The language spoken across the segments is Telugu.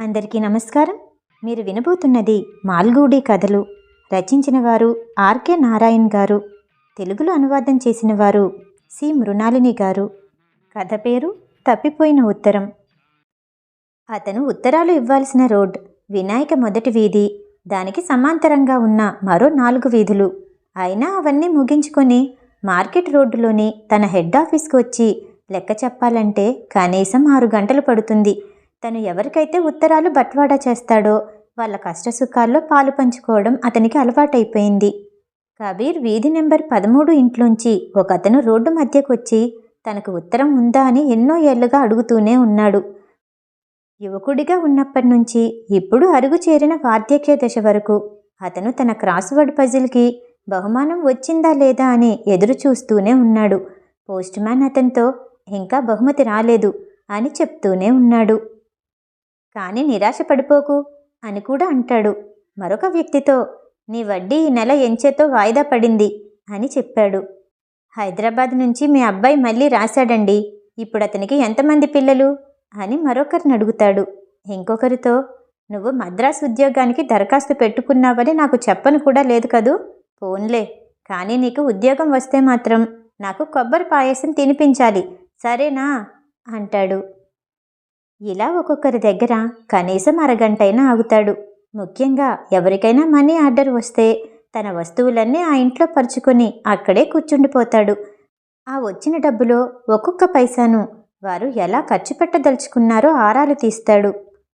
అందరికీ నమస్కారం. మీరు వినబోతున్నది మాల్గూడి కథలు. రచించిన వారు ఆర్కే నారాయణ్ గారు. తెలుగులో అనువాదం చేసిన వారు సి. మృణాలిని గారు. కథ పేరు తప్పిపోయిన ఉత్తరం. అతను ఉత్తరాలు ఇవ్వాల్సిన రోడ్ వినాయక మొదటి వీధి. దానికి సమాంతరంగా ఉన్న మరో నాలుగు వీధులు. అయినా అవన్నీ ముగించుకొని మార్కెట్ రోడ్డులోని తన హెడ్ ఆఫీస్కి వచ్చి లెక్క చెప్పాలంటే కనీసం ఆరు గంటలు పడుతుంది. తను ఎవరికైతే ఉత్తరాలు బట్వాడా చేస్తాడో వాళ్ళ కష్టసుఖాల్లో పాలు పంచుకోవడం అతనికి అలవాటైపోయింది. కబీర్ వీధి నెంబర్ పదమూడు ఇంట్లోంచి ఒక అతను రోడ్డు మధ్యకొచ్చి తనకు ఉత్తరం ఉందా అని ఎన్నో ఏళ్ళుగా అడుగుతూనే ఉన్నాడు. యువకుడిగా ఉన్నప్పటి నుంచి ఇప్పుడు అరుగు చేరిన వార్ధక్య దశ వరకు అతను తన క్రాస్వర్డ్ పజిల్కి బహుమానం వచ్చిందా లేదా అని ఎదురు చూస్తూనే ఉన్నాడు. పోస్ట్ మ్యాన్ అతనితో ఇంకా బహుమతి రాలేదు అని చెప్తూనే ఉన్నాడు. కానీ నిరాశ పడిపోకు అని కూడా అంటాడు. మరొక వ్యక్తితో నీ వడ్డీ ఈ నెల ఎంచేతో వాయిదా పడింది అని చెప్పాడు. హైదరాబాద్ నుంచి మీ అబ్బాయి మళ్ళీ రాశాడండి. ఇప్పుడు అతనికి ఎంతమంది పిల్లలు? అని మరొకరిని అడుగుతాడు. ఇంకొకరితో నువ్వు మద్రాస్ ఉద్యోగానికి దరఖాస్తు పెట్టుకున్నావని నాకు చెప్పను కూడా లేదు కదూ? పోన్లే. కానీ నీకు ఉద్యోగం వస్తే మాత్రం నాకు కొబ్బరి పాయసం తినిపించాలి. సరేనా? అంటాడు. ఇలా ఒక్కొక్కరి దగ్గర కనీసం అరగంటైనా ఆగుతాడు. ముఖ్యంగా ఎవరికైనా మనీ ఆర్డర్ వస్తే తన వస్తువులన్నీ ఆ ఇంట్లో పరుచుకొని అక్కడే కూర్చుండిపోతాడు. ఆ వచ్చిన డబ్బులో ఒక్కొక్క పైసాను వారు ఎలా ఖర్చు పెట్టదలుచుకున్నారో ఆరాలు తీస్తాడు.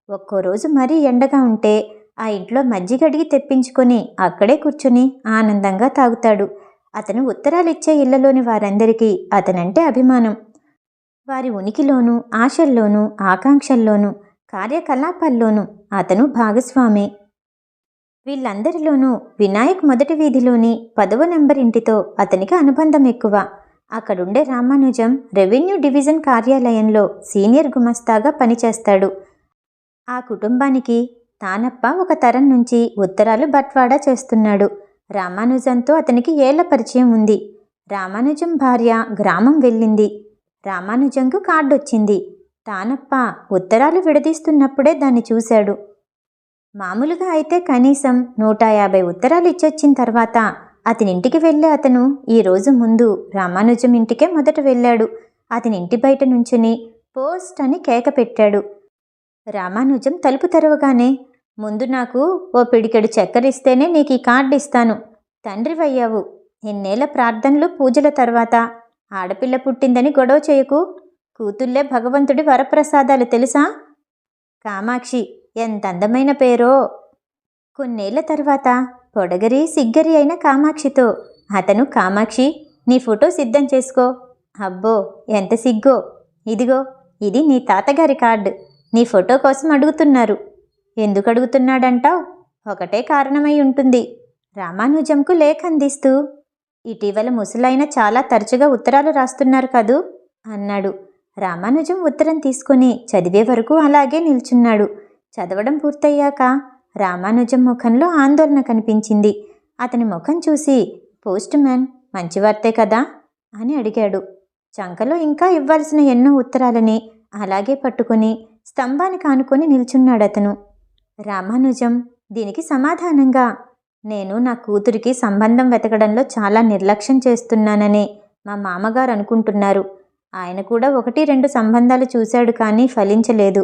ఒక్కో రోజు మరీ ఎండగా ఉంటే ఆ ఇంట్లో మజ్జిగడిగి తెప్పించుకొని అక్కడే కూర్చుని ఆనందంగా తాగుతాడు. అతను ఉత్తరాలు ఇచ్చే ఇళ్ళలోని వారందరికీ అతనంటే అభిమానం. వారి ఉనికిలోనూ ఆశల్లోనూ ఆకాంక్షల్లోనూ కార్యకలాపాల్లోనూ అతను భాగస్వామి. వీళ్ళందరిలోనూ వినాయక్ మొదటి వీధిలోని పదవ నెంబర్ ఇంటితో అతనికి అనుబంధం ఎక్కువ. అక్కడుండే రామానుజం రెవెన్యూ డివిజన్ కార్యాలయంలో సీనియర్ గుమస్తాగా పనిచేస్తాడు. ఆ కుటుంబానికి తానప్ప ఒక తరం నుంచి ఉత్తరాలు బట్వాడా చేస్తున్నాడు. రామానుజంతో అతనికి ఏళ్ళ పరిచయం ఉంది. రామానుజం భార్య గ్రామం వెళ్ళింది. రామానుజంకు కార్డొచ్చింది. తానప్ప ఉత్తరాలు విడదీస్తున్నప్పుడే దాన్ని చూశాడు. మామూలుగా అయితే కనీసం నూట యాభై ఉత్తరాలు ఇచ్చొచ్చిన తర్వాత అతని ఇంటికి వెళ్ళే అతను ఈ రోజు ముందు రామానుజం ఇంటికే మొదట వెళ్ళాడు. అతని ఇంటి బయట నుంచుని పోస్ట్ అని కేక పెట్టాడు. రామానుజం తలుపు తెరవగానే ముందు నాకు ఓ పిడికెడు చక్కరిస్తేనే నీకు ఈ కార్డు ఇస్తాను తండ్రివయ్యావు. ఎన్నేళ్ళ ప్రార్థనలు పూజల తర్వాత ఆడపిల్ల పుట్టిందని గొడవ చేయకు. కూతుళ్ళే భగవంతుడి వరప్రసాదాలు తెలుసా? కామాక్షి ఎంత అందమైన పేరో. కొన్నేళ్ళ తర్వాత పొడగరి సిగ్గరి అయిన కామాక్షితో అతను కామాక్షి నీ ఫోటో సిద్ధం చేసుకో. అబ్బో ఎంత సిగ్గో. ఇదిగో ఇది నీ తాతగారి కార్డు. నీ ఫోటో కోసం అడుగుతున్నారు. ఎందుకు అడుగుతున్నాడంటావు ఒకటే కారణమై ఉంటుంది. రామానుజంకు లేఖ అందిస్తూ ఇటీవల ముసలైన చాలా తరచుగా ఉత్తరాలు రాస్తున్నారు కదూ? అన్నాడు. రామానుజం ఉత్తరం తీసుకొని చదివే వరకు అలాగే నిల్చున్నాడు. చదవడం పూర్తయ్యాక రామానుజం ముఖంలో ఆందోళన కనిపించింది. అతని ముఖం చూసి పోస్ట్ మ్యాన్ మంచివార్తే కదా? అని అడిగాడు. చంకలో ఇంకా ఇవ్వాల్సిన ఎన్నో ఉత్తరాలని అలాగే పట్టుకొని స్తంభానికి ఆనుకొని నిల్చున్నాడు అతను రామానుజం దీనికి సమాధానంగా నేను నా కూతురికి సంబంధం వెతకడంలో చాలా నిర్లక్ష్యం చేస్తున్నానని మా మామగారు అనుకుంటున్నారు. ఆయన కూడా ఒకటి రెండు సంబంధాలు చూశాడు కానీ ఫలించలేదు.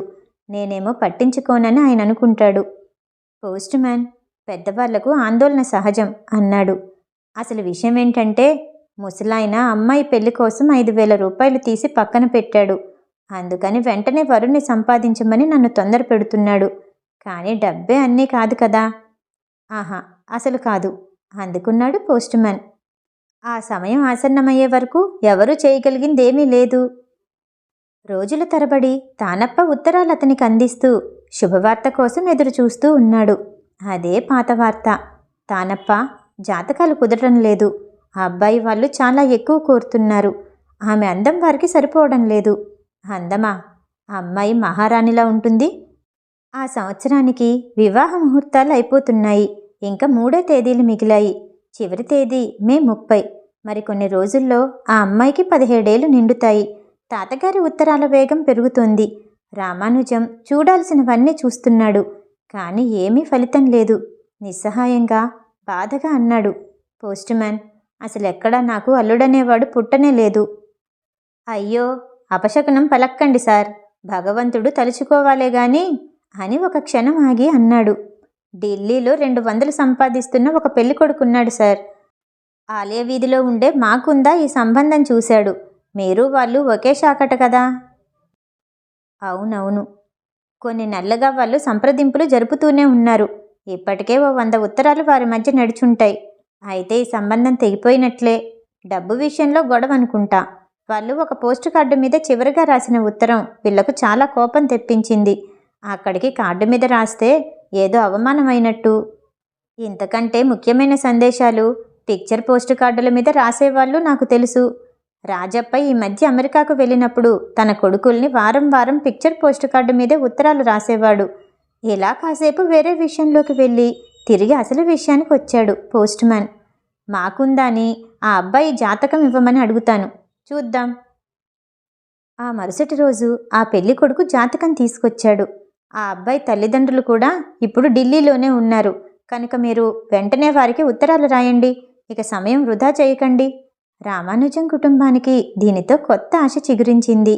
నేనేమో పట్టించుకోనని ఆయన అనుకుంటాడు. పోస్ట్ మ్యాన్ పెద్దవాళ్ళకు ఆందోళన సహజం అన్నాడు. అసలు విషయం ఏంటంటే ముసలాయన అమ్మాయి పెళ్ళి కోసం ఐదు వేల రూపాయలు తీసి పక్కన పెట్టాడు. అందుకని వెంటనే వరుణ్ణి సంపాదించమని నన్ను తొందర పెడుతున్నాడు కానీ డబ్బే అన్నీ కాదు కదా. ఆహా అసలు కాదు. అందుకున్నాడు పోస్ట్ మ్యాన్. ఆ సమయం ఆసన్నమయ్యే వరకు ఎవరూ చేయగలిగిందేమీ లేదు. రోజుల తరబడి తానప్ప ఉత్తరాలు అతనికి అందిస్తూ శుభవార్త కోసం ఎదురు చూస్తూ ఉన్నాడు. అదే పాత వార్త. తానప్ప జాతకాలు కుదరడం లేదు. ఆ అబ్బాయి వాళ్ళు చాలా ఎక్కువ కోరుతున్నారు. ఆమె అందం వారికి సరిపోవడం లేదు. అందమా ఆ అమ్మాయి మహారాణిలా ఉంటుంది. ఆ సంవత్సరానికి వివాహ ముహూర్తాలు అయిపోతున్నాయి. ఇంకా మూడో తేదీలు మిగిలాయి. చివరి తేదీ మే ముప్పై. మరికొన్ని రోజుల్లో ఆ అమ్మాయికి పదిహేడేళ్ళు నిండుతాయి. తాతగారి ఉత్తరాల వేగం పెరుగుతోంది. రామానుజం చూడాల్సినవన్నీ చూస్తున్నాడు. కానీ ఏమీ ఫలితం లేదు. నిస్సహాయంగా బాధగా అన్నాడు. పోస్ట్మ్యాన్ అసలెక్కడా నాకు అల్లుడనేవాడు పుట్టనే లేదు. అయ్యో అపశకునం పలక్కండి సార్. భగవంతుడు తలుచుకోవాలే గాని అని ఒక క్షణం ఆగి అన్నాడు. ఢిల్లీలో రెండు వందలు సంపాదిస్తున్న ఒక పెళ్ళి కొడుకున్నాడు సార్. ఆలయ వీధిలో ఉండే మాకుందా ఈ సంబంధం చూశాడు. మీరు వాళ్ళు ఒకే శాఖట కదా? అవునవును. కొన్ని నెలలుగా వాళ్ళు సంప్రదింపులు జరుపుతూనే ఉన్నారు. ఇప్పటికే ఓ వంద ఉత్తరాలు వారి మధ్య నడుచుంటాయి. అయితే ఈ సంబంధం తెగిపోయినట్లే. డబ్బు విషయంలో గొడవ అనుకుంటా. వాళ్ళు ఒక పోస్ట్ కార్డు మీద చివరిగా రాసిన ఉత్తరం వీళ్ళకు చాలా కోపం తెప్పించింది. అక్కడికి కార్డు మీద రాస్తే ఏదో అవమానమైనట్టు. ఇంతకంటే ముఖ్యమైన సందేశాలు పిక్చర్ పోస్ట్ కార్డుల మీద రాసేవాళ్ళు నాకు తెలుసు. రాజప్ప ఈ మధ్య అమెరికాకు వెళ్ళినప్పుడు తన కొడుకుల్ని వారం వారం పిక్చర్ పోస్ట్ కార్డు మీదే ఉత్తరాలు రాసేవాడు. ఇలా కాసేపు వేరే విషయంలోకి వెళ్ళి తిరిగి అసలు విషయానికి వచ్చాడు పోస్ట్ మ్యాన్. మాకుందాని ఆ అబ్బాయి జాతకం ఇవ్వమని అడుగుతాను. చూద్దాం. ఆ మరుసటి రోజు ఆ పెళ్ళి కొడుకు జాతకం తీసుకొచ్చాడు. ఆ అబ్బాయి తల్లిదండ్రులు కూడా ఇప్పుడు ఢిల్లీలోనే ఉన్నారు. కనుక మీరు వెంటనే వారికి ఉత్తరాలు రాయండి. ఇక సమయం వృధా చేయకండి. రామానుజం కుటుంబానికి దీనితో కొత్త ఆశ చిగురించింది.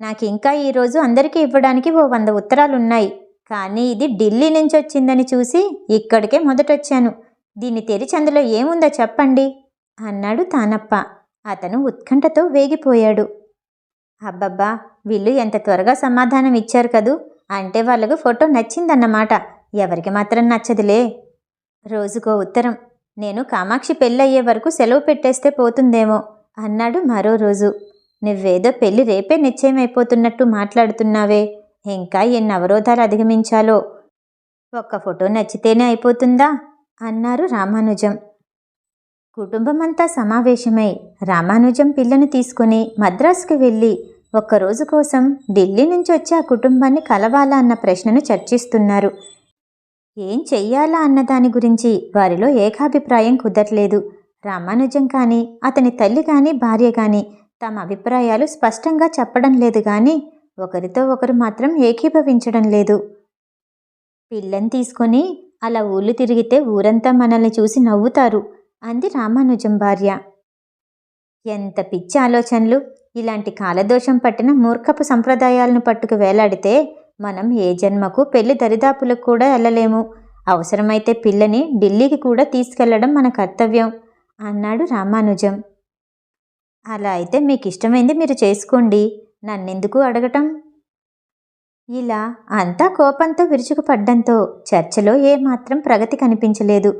నాకు ఇంకా ఈరోజు అందరికీ ఇవ్వడానికి ఓ వంద ఉత్తరాలున్నాయి. కానీ ఇది ఢిల్లీ నుంచి వచ్చిందని చూసి ఇక్కడికే మొదటొచ్చాను. దీన్ని తెరిచి అందులో ఏముందో చెప్పండి? అన్నాడు తానప్ప. అతను ఉత్కంఠతో వేగిపోయాడు. అబ్బబ్బా వీళ్ళు ఎంత త్వరగా సమాధానం ఇచ్చారు కదూ? అంటే వాళ్ళకు ఫోటో నచ్చిందన్నమాట. ఎవరికి మాత్రం నచ్చదులే. రోజుకో ఉత్తరం నేను కామాక్షి పెళ్ళయ్యే వరకు సెలవు పెట్టేస్తే పోతుందేమో అన్నాడు మరో రోజు. నువ్వేదో పెళ్ళి రేపే నిశ్చయమైపోతున్నట్టు మాట్లాడుతున్నావే. ఇంకా ఎన్ని అవరోధాలు అధిగమించాలో. ఒక్క ఫోటో నచ్చితేనే అయిపోతుందా? అన్నారు రామానుజం. కుటుంబమంతా సమావేశమై రామానుజం పిల్లను తీసుకుని మద్రాసుకు వెళ్ళి ఒక్కరోజు కోసం ఢిల్లీ నుంచి వచ్చి ఆ కుటుంబాన్ని కలవాలా అన్న ప్రశ్నను చర్చిస్తున్నారు. ఏం చెయ్యాలా అన్న దాని గురించి వారిలో ఏకాభిప్రాయం కుదరలేదు. రామానుజం కానీ అతని తల్లి కానీ భార్య కానీ తమ అభిప్రాయాలు స్పష్టంగా చెప్పడం లేదు కానీ ఒకరితో ఒకరు మాత్రం ఏకీభవించడం లేదు. పిల్లని తీసుకొని అలా ఊళ్ళు తిరిగితే ఊరంతా మనల్ని చూసి నవ్వుతారు. అంది రామానుజం భార్య. ఎంత పిచ్చి ఆలోచనలు. ఇలాంటి కాలదోషం పట్టిన మూర్ఖపు సంప్రదాయాలను పట్టుకు వేలాడితే మనం ఏ జన్మకు పెళ్ళి దరిదాపులకు కూడా వెళ్ళలేము. అవసరమైతే పిల్లని ఢిల్లీకి కూడా తీసుకెళ్ళడం మన కర్తవ్యం అన్నాడు రామానుజం. అలా అయితే మీకు ఇష్టమైంది మీరు చేసుకోండి. నన్నెందుకు అడగటం? ఇలా అంతా కోపంతో విరుచుకుపడ్డంతో చర్చలో ఏమాత్రం ప్రగతి కనిపించలేదు.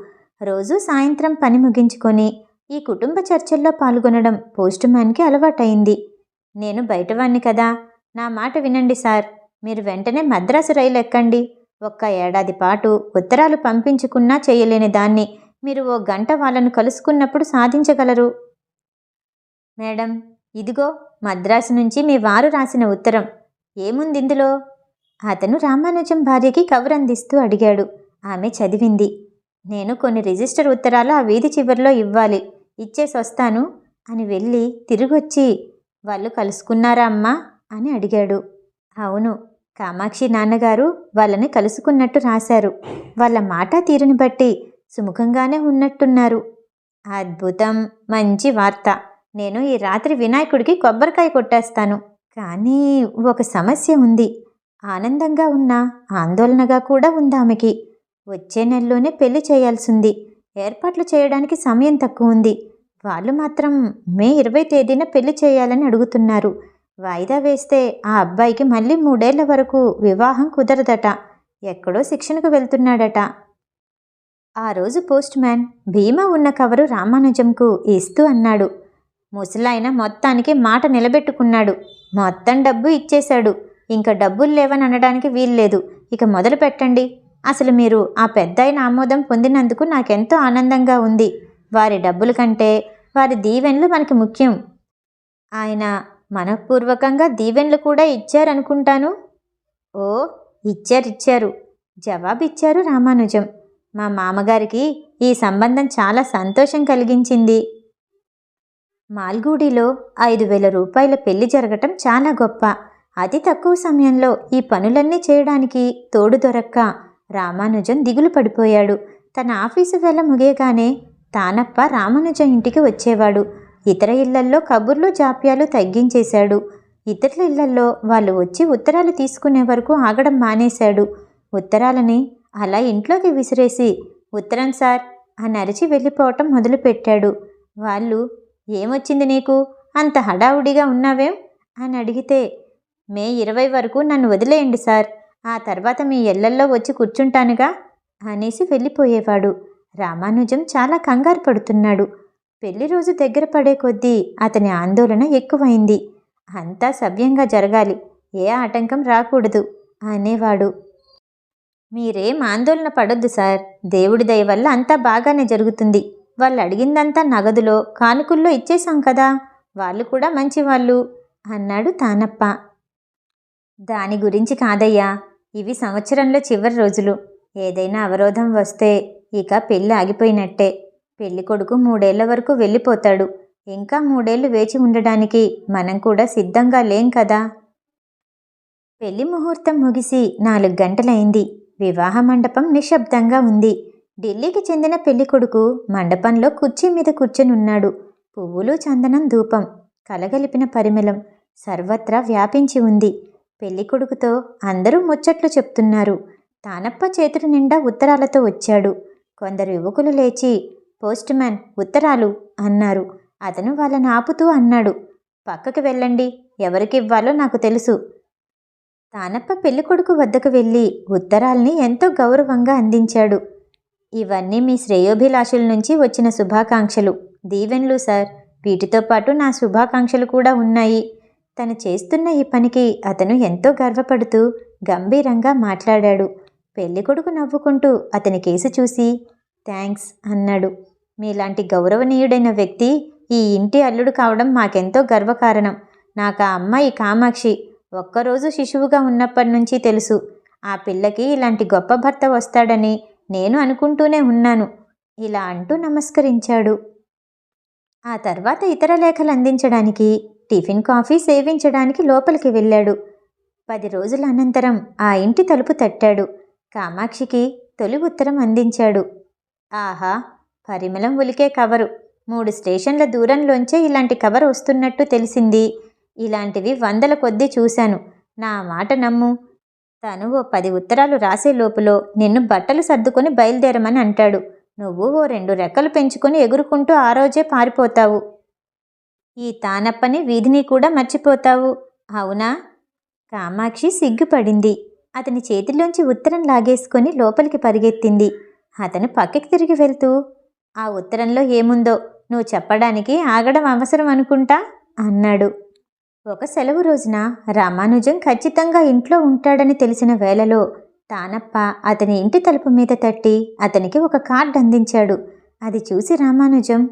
రోజు సాయంత్రం పని ముగించుకొని ఈ కుటుంబ చర్చల్లో పాల్గొనడం పోస్ట్ మ్యాన్కి అలవాటైంది నేను బయటవాణ్ణి కదా. నా మాట వినండి సార్. మీరు వెంటనే మద్రాసు రైలు ఎక్కండి ఒక్క ఏడాది పాటు ఉత్తరాలు పంపించుకున్నా చేయలేని దాన్ని మీరు ఓ గంట వాళ్ళను కలుసుకున్నప్పుడు సాధించగలరు. మేడం ఇదిగో మద్రాసు నుంచి మీ వారు రాసిన ఉత్తరం. ఏముంది ఇందులో? అతను రామానుజం భార్యకి కవర్ అందిస్తూ అడిగాడు. ఆమె చదివింది. నేను కొన్ని రిజిస్టర్ ఉత్తరాలు ఆ వీధి చివరిలో ఇవ్వాలి. ఇచ్చేసి వస్తాను అని వెళ్ళి తిరిగొచ్చి వాళ్ళు కలుసుకున్నారా అమ్మా? అని అడిగాడు. అవును కామాక్షి నాన్నగారు వాళ్ళని కలుసుకున్నట్టు రాశారు. వాళ్ళ మాట తీరుని బట్టి సుముఖంగానే ఉన్నట్టున్నారు. అద్భుతం! మంచి వార్త. నేను ఈ రాత్రి వినాయకుడికి కొబ్బరికాయ కొట్టేస్తాను. కానీ ఒక సమస్య ఉంది. ఆనందంగా ఉన్న ఆందోళనగా కూడా ఉంది ఆమెకి. వచ్చే నెలలోనే పెళ్ళి చేయాల్సింది. ఏర్పాట్లు చేయడానికి సమయం తక్కువ ఉంది. వాళ్ళు మాత్రం మే ఇరవై తేదీన పెళ్ళి చేయాలని అడుగుతున్నారు. వాయిదా వేస్తే ఆ అబ్బాయికి మళ్ళీ మూడేళ్ళ వరకు వివాహం కుదరదట. ఎక్కడో శిక్షణకు వెళ్తున్నాడట. ఆ రోజు పోస్ట్ మ్యాన్ భీమా ఉన్న కవరు రామానుజంకు ఇస్తూ అన్నాడు. ముసలాయన మొత్తానికి మాట నిలబెట్టుకున్నాడు. మొత్తం డబ్బు ఇచ్చేశాడు. ఇంకా డబ్బులు లేవని అనడానికి వీల్లేదు. ఇక మొదలు పెట్టండి. అసలు మీరు ఆ పెద్దాయన ఆమోదం పొందినందుకు నాకెంతో ఆనందంగా ఉంది. వారి డబ్బుల కంటే వారి దీవెనలు మనకి ముఖ్యం. ఆయన మనఃపూర్వకంగా దీవెనలు కూడా ఇచ్చారనుకుంటాను? ఓ ఇచ్చారు ఇచ్చారు జవాబిచ్చారు రామానుజం. మా మామగారికి ఈ సంబంధం చాలా సంతోషం కలిగించింది. మాల్గూడిలో ఐదు వేల రూపాయల పెళ్ళి జరగటం చాలా గొప్ప. అతి తక్కువ సమయంలో ఈ పనులన్నీ చేయడానికి తోడు దొరక్క. రామానుజం దిగులు పడిపోయాడు. తన ఆఫీసు వేళ ముగియగానే తానప్ప రామానుజం ఇంటికి వచ్చేవాడు. ఇతర ఇళ్ళల్లో కబుర్లు జాప్యాలు తగ్గించేశాడు. ఇతరుల ఇళ్ళల్లో వాళ్ళు వచ్చి ఉత్తరాలు తీసుకునే వరకు ఆగడం మానేశాడు. ఉత్తరాలని అలా ఇంట్లోకి విసిరేసి ఉత్తరం సార్ అని అరిచి వెళ్ళిపోవటం మొదలుపెట్టాడు. వాళ్ళు ఏమొచ్చింది నీకు? అంత హడావుడిగా ఉన్నావేం? అని అడిగితే మే ఇరవై వరకు నన్ను వదిలేయండి సార్. ఆ తర్వాత మీ ఇళ్ళల్లో వచ్చి కూర్చుంటానుగా అనేసి వెళ్ళిపోయేవాడు. రామానుజం చాలా కంగారు పడుతున్నాడు. పెళ్ళి రోజు దగ్గర పడే కొద్దీ అతని ఆందోళన ఎక్కువైంది. అంతా సవ్యంగా జరగాలి. ఏ ఆటంకం రాకూడదు అనేవాడు. మీరేం ఆందోళన పడొద్దు సార్. దేవుడి దయ వల్ల అంతా బాగానే జరుగుతుంది. వాళ్ళు అడిగిందంతా నగదులో కానుకల్లో ఇచ్చేశాం కదా. వాళ్ళు కూడా మంచివాళ్ళు అన్నాడు తానప్ప. దాని గురించి కాదయ్యా. ఇవి సంవత్సరంలో చివరి రోజులు. ఏదైనా అవరోధం వస్తే ఇక పెళ్ళి ఆగిపోయినట్టే. పెళ్ళి కొడుకు మూడేళ్ళ వరకు వెళ్ళిపోతాడు. ఇంకా మూడేళ్ళు వేచి ఉండడానికి మనం కూడా సిద్ధంగా లేం కదా? పెళ్ళి ముహూర్తం ముగిసి నాలుగు గంటలైంది. వివాహ మండపం నిశ్శబ్దంగా ఉంది. ఢిల్లీకి చెందిన పెళ్ళి కొడుకు మండపంలో కుర్చీ మీద కూర్చొనున్నాడు. పువ్వులు చందనం ధూపం కలగలిపిన పరిమళం సర్వత్రా వ్యాపించి ఉంది. పెళ్ళి కొడుకుతో అందరూ ముచ్చట్లు చెప్తున్నారు. తానప్ప చేతుల నిండా ఉత్తరాలతో వచ్చాడు. కొందరు యువకులు లేచి పోస్ట్ మ్యాన్ ఉత్తరాలు అన్నారు. అతను వాళ్ళని ఆపుతూ అన్నాడు పక్కకి వెళ్ళండి ఎవరికి ఇవ్వాలో నాకు తెలుసు. తానప్ప పెళ్ళికొడుకు వద్దకు వెళ్ళి ఉత్తరాల్ని ఎంతో గౌరవంగా అందించాడు. ఇవన్నీ మీ శ్రేయోభిలాషుల నుంచి వచ్చిన శుభాకాంక్షలు. దీవెన్లు సార్. వీటితో పాటు నా శుభాకాంక్షలు కూడా ఉన్నాయి. తను చేస్తున్న ఈ పనికి అతను ఎంతో గర్వపడుతూ గంభీరంగా మాట్లాడాడు. పెళ్ళికొడుకు నవ్వుకుంటూ అతని కేసు చూసి థ్యాంక్స్ అన్నాడు. మీలాంటి గౌరవనీయుడైన వ్యక్తి ఈ ఇంటి అల్లుడు కావడం మాకెంతో గర్వకారణం. నాకు ఆ అమ్మాయి కామాక్షి ఒక్కరోజు శిశువుగా ఉన్నప్పటి నుంచి తెలుసు. ఆ పిల్లకి ఇలాంటి గొప్ప భర్త వస్తాడని నేను అనుకుంటూనే ఉన్నాను. ఇలా అంటూ నమస్కరించాడు. ఆ తర్వాత ఇతర లేఖలు అందించడానికి టిఫిన్ కాఫీ సేవించడానికి లోపలికి వెళ్ళాడు. పది రోజుల అనంతరం ఆ ఇంటి తలుపు తట్టాడు. కామాక్షికి తొలి ఉత్తరం అందించాడు. ఆహా పరిమళం ఉలికే కవరు. మూడు స్టేషన్ల దూరంలోంచే ఇలాంటి కవర్ వస్తున్నట్టు తెలిసింది. ఇలాంటివి వందల కొద్దీ చూశాను. నా మాట నమ్ము. తను ఓ పది ఉత్తరాలు రాసే లోపులో నిన్ను బట్టలు సర్దుకొని బయలుదేరమని అంటాడు. నువ్వు ఓ రెండు రెక్కలు పెంచుకొని ఎగురుకుంటూ ఆ రోజే పారిపోతావు. ఈ తానప్పని వీధిని కూడా మర్చిపోతావు. అవునా? కామాక్షి సిగ్గుపడింది. అతని చేతిలోంచి ఉత్తరం లాగేసుకొని లోపలికి పరిగెత్తింది. అతను పక్కకి తిరిగి వెళ్తూ ఆ ఉత్తరంలో ఏముందో నువ్వు చెప్పడానికి ఆగడం అవసరం అనుకుంటా? అన్నాడు. ఒక సెలవు రోజున రామానుజం ఖచ్చితంగా ఇంట్లో ఉంటాడని తెలిసిన వేళలో తానప్ప అతని ఇంటి తలుపు మీద తట్టి అతనికి ఒక కార్డు అందించాడు. అది చూసి రామానుజం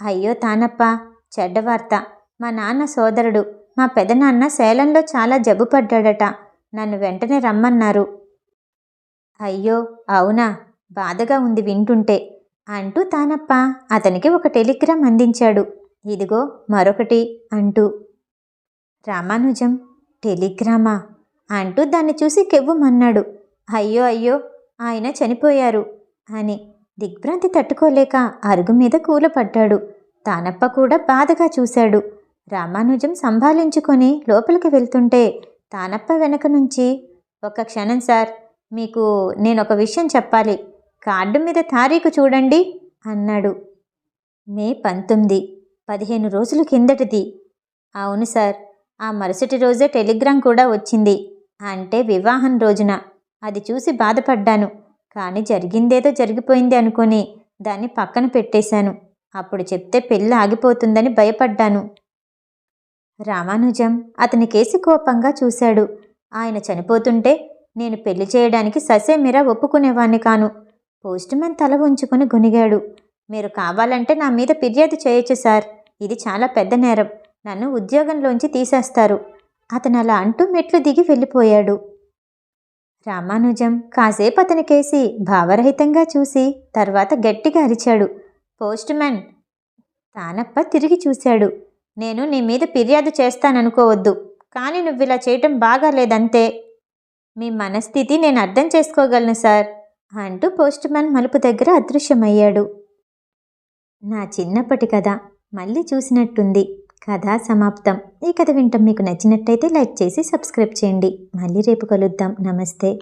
అయ్యో తానప్ప చెడ్డ వార్త మా నాన్న సోదరుడు. మా పెదనాన్న సేలంలో చాలా జబ్బు పడ్డాడట నన్ను వెంటనే రమ్మన్నారు. అయ్యో అవునా? బాధగా ఉంది వింటుంటే. అంటూ తానప్ప అతనికి ఒక టెలిగ్రామ్ అందించాడు. ఇదిగో మరొకటి అంటూ. రామానుజం టెలిగ్రామా? అంటూ దాన్ని చూసి కెవ్వుమన్నాడు. అయ్యో అయ్యో ఆయన చనిపోయారు అని. దిగ్భ్రాంతి తట్టుకోలేక అరుగు మీద కూలపడ్డాడు. తానప్ప కూడా బాధగా చూశాడు. రామానుజం సంభాలించుకొని లోపలికి వెళ్తుంటే తానప్ప వెనక నుంచి ఒక క్షణం సార్ మీకు నేను ఒక విషయం చెప్పాలి. కార్డు మీద తారీఖు చూడండి అన్నాడు. మే పంతొమ్మిది పదిహేను రోజుల కిందటిది. అవును సార్ ఆ మరుసటి రోజే టెలిగ్రామ్ కూడా వచ్చింది. అంటే వివాహం రోజున. అది చూసి బాధపడ్డాను. కానీ జరిగిందేదో జరిగిపోయింది అనుకొని దాన్ని పక్కన పెట్టేశాను. అప్పుడు చెప్తే పెళ్ళి ఆగిపోతుందని భయపడ్డాను. రామానుజం అతని కేసి కోపంగా చూశాడు. ఆయన చనిపోతుంటే నేను పెళ్ళి చేయడానికి ససేమిరా ఒప్పుకునేవాణ్ణి కాను. పోస్టుమెన్ తల ఉంచుకుని గునిగాడు. మీరు కావాలంటే నా మీద ఫిర్యాదు చేయొచ్చు సార్. ఇది చాలా పెద్ద నేరం. నన్ను ఉద్యోగంలోంచి తీసేస్తారు. అతను అలా అంటూ మెట్లు దిగి వెళ్ళిపోయాడు. రామానుజం కాసేపు అతని కేసి భావరహితంగా చూసి తర్వాత గట్టిగా అరిచాడు. పోస్ట్మ్యాన్ తానప్ప తిరిగి చూశాడు. నేను నీ మీద ఫిర్యాదు చేస్తాననుకోవద్దు. కానీ నువ్వు ఇలా చేయటం బాగాలేదంతే. మీ మనస్థితి నేను అర్థం చేసుకోగలను సార్ అంటూ పోస్ట్ మ్యాన్ మలుపు దగ్గర అదృశ్యమయ్యాడు. నా చిన్నప్పటి కథ మళ్ళీ చూసినట్టుంది. కథ సమాప్తం. ఈ కథ వింటాం మీకు నచ్చినట్టయితే లైక్ చేసి సబ్స్క్రైబ్ చేయండి. మళ్ళీ రేపు కలుద్దాం. నమస్తే.